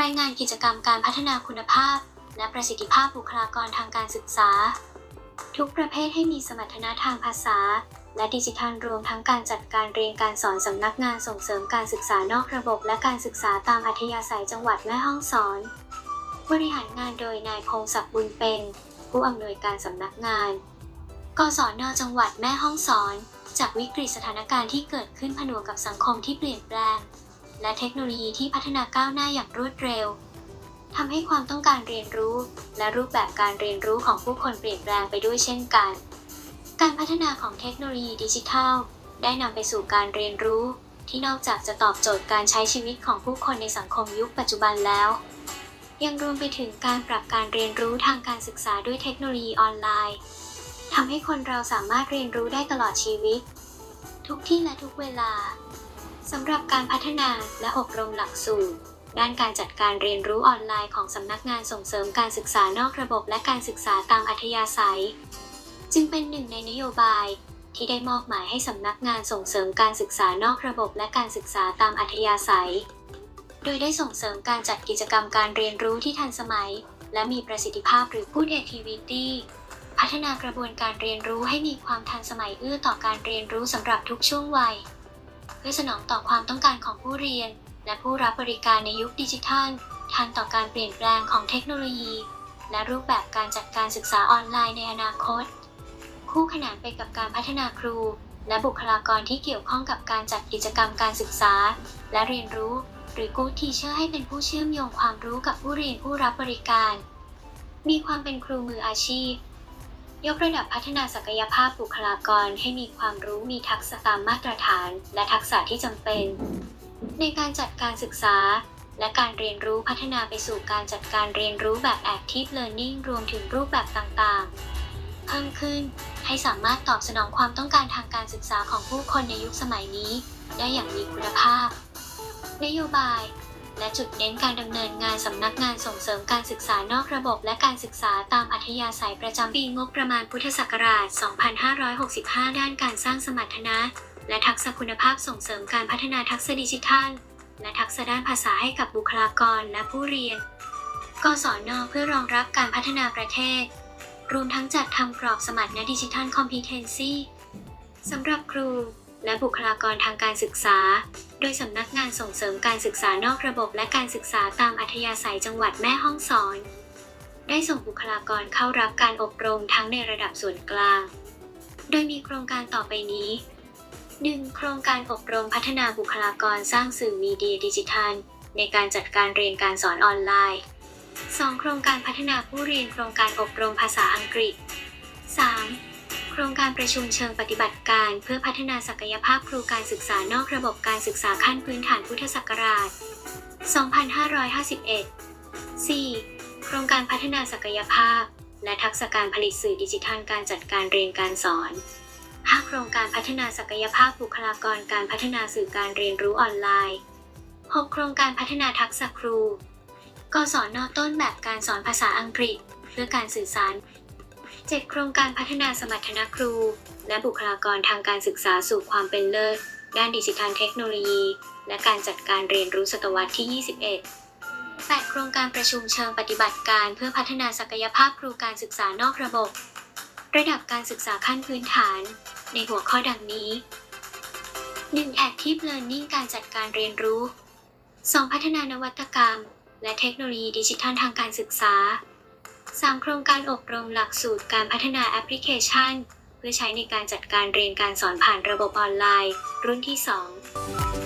รายงานกิจกรรมการพัฒนาคุณภาพ และประสิทธิภาพบุคลากรทางการศึกษา ทุกประเภทให้มีสมรรถนะทางภาษา และดิจิทัลรวมทั้งการจัดการเรียนการสอนสำนักงานส่งเสริมการศึกษานอกระบบ และการศึกษาตามอัธยาศัยจังหวัดแม่ฮ่องสอน บริหารงานโดยนายพงศักดิ์บุญเป็น ผู้อำนวยการสำนักงานกศนจังหวัดแม่ฮ่องสอน จากวิกฤตสถานการณ์ที่เกิดขึ้นผนวกกับสังคมที่เปลี่ยนแปลง และเทคโนโลยีที่พัฒนาก้าวหน้าอย่างรวดเร็วทำให้ความต้องการเรียนรู้ และรูปแบบการเรียนรู้ของผู้คนเปลี่ยนแปลงไปด้วยเช่นกัน การพัฒนาของเทคโนโลยีดิจิทัล ได้นำไปสู่การเรียนรู้ ที่นอกจากจะตอบโจทย์การใช้ชีวิตของผู้คนในสังคมยุคปัจจุบันแล้ว ยังรวมไปถึงการปรับการเรียนรู้ทางการศึกษาด้วยเทคโนโลยีออนไลน์ทำให้คนเราสามารถเรียนรู้ได้ตลอดชีวิต ทุกที่และทุกเวลา สำหรับการพัฒนาและอบรมหลักสูตร ด้านการจัดการเรียนรู้ออนไลน์ของสำนักงานส่งเสริมการศึกษานอกระบบและการศึกษาตามอัธยาศัย จึงเป็นหนึ่งในนโยบายที่ได้มอบหมายให้สำนักงานส่งเสริมการศึกษานอกระบบและการศึกษาตามอัธยาศัย โดยได้ส่งเสริมการจัดกิจกรรมการเรียนรู้ที่ทันสมัย และมีประสิทธิภาพหรือ Good Activity พัฒนากระบวนการเรียนรู้ให้มีความทันสมัยเอื้อต่อการเรียนรู้สำหรับทุกช่วงวัย พื่อสนองต่อความต้องการของผู้เรียน และผู้รับบริการในยุคดิจิทัลทันต่อการเปลี่ยนแปลงของเทคโนโลยี และรูปแบบการจัดการศึกษาออนไลน์ในอนาคต คู่ขนานไปกับการพัฒนาครู และบุคลากรที่เกี่ยวข้องกับการจัดกิจกรรมการศึกษา และเรียนรู้ หรือ Good Teacher ให้เป็นผู้เชื่อมโยงความรู้กับผู้เรียนผู้รับบริการ มีความเป็นครูมืออาชีพ ยกระดับพัฒนาศักยภาพบุคลากรให้มีความรู้มีทักษะตามมาตรฐาน และทักษะที่จำเป็น ในการจัดการศึกษา และการเรียนรู้พัฒนาไปสู่การจัดการเรียนรู้แบบ Active Learning รวมถึงรูปแบบต่างๆ เพิ่มขึ้นให้สามารถตอบสนองความต้องการทางการศึกษาของผู้คนในยุคสมัยนี้ ได้อย่างมีคุณภาพ นโยบาย และจุดเน้นการดำเนินงานสำนักงานส่งเสริมการศึกษานอกระบบและการศึกษาตามอัธยาศัยประจำปีงบประมาณพุทธศักราช 2565 ด้านการสร้างสมรรถนะ และทักษะคุณภาพส่งเสริมการพัฒนาทักษะดิจิทัล และทักษะด้านภาษาให้กับบุคลากรและผู้เรียน กศนเพื่อรองรับการพัฒนาประเทศ รวมทั้งจัดทำกรอบสมรรถนะดิจิทัลคอมพิเทนซีสำหรับครู และบุคลากรทางการศึกษา โดยสำนักงานส่งเสริมการศึกษานอกระบบและการศึกษาตามอัธยาศัยจังหวัดแม่ฮ่องสอน ได้ส่งบุคลากรเข้ารับการอบรมทั้งในระดับส่วนกลาง โดยมีโครงการต่อไปนี้ 1. โครงการอบรมพัฒนาบุคลากรสร้างสื่อมีเดียดิจิทัล ในการจัดการเรียนการสอนออนไลน์ 2. โครงการพัฒนาผู้เรียนโครงการอบรมภาษาอังกฤษ 3. โครงการประชุมเชิงปฏิบัติการ เพื่อพัฒนาศักยภาพครูการศึกษานอกระบบการศึกษาขั้นพื้นฐานพุทธศักราช 2551 4. โครงการพัฒนาศักยภาพ และทักษะการผลิตสื่อดิจิทัลการจัดการเรียนการสอน 5. โครงการพัฒนาศักยภาพบุคลากรการพัฒนาสื่อการเรียนรู้ออนไลน์ 6. โครงการพัฒนาทักษะครูกศนต้นแบบการสอนภาษาอังกฤษ เพื่อการสื่อสาร 7. โครงการพัฒนาสมรรถนะครู และบุคลากรทางการศึกษาสู่ความเป็นเลิศ ด้านดิจิทัลเทคโนโลยี และการจัดการเรียนรู้ศตวรรษที่ 21 8. โครงการประชุมเชิงปฏิบัติการเพื่อพัฒนาศักยภาพครูการศึกษานอกระบบ ระดับการศึกษาขั้นพื้นฐาน ในหัวข้อดังนี้ 1. Active Learning การจัดการเรียนรู้ 2. พัฒนานวัตกรรม และเทคโนโลยีดิจิทัลทางการศึกษา 3. โครงการอบรมหลักสูตรการพัฒนาแอปพลิเคชัน เพื่อใช้ในการจัดการเรียนการสอนผ่านระบบออนไลน์ รุ่นที่ 2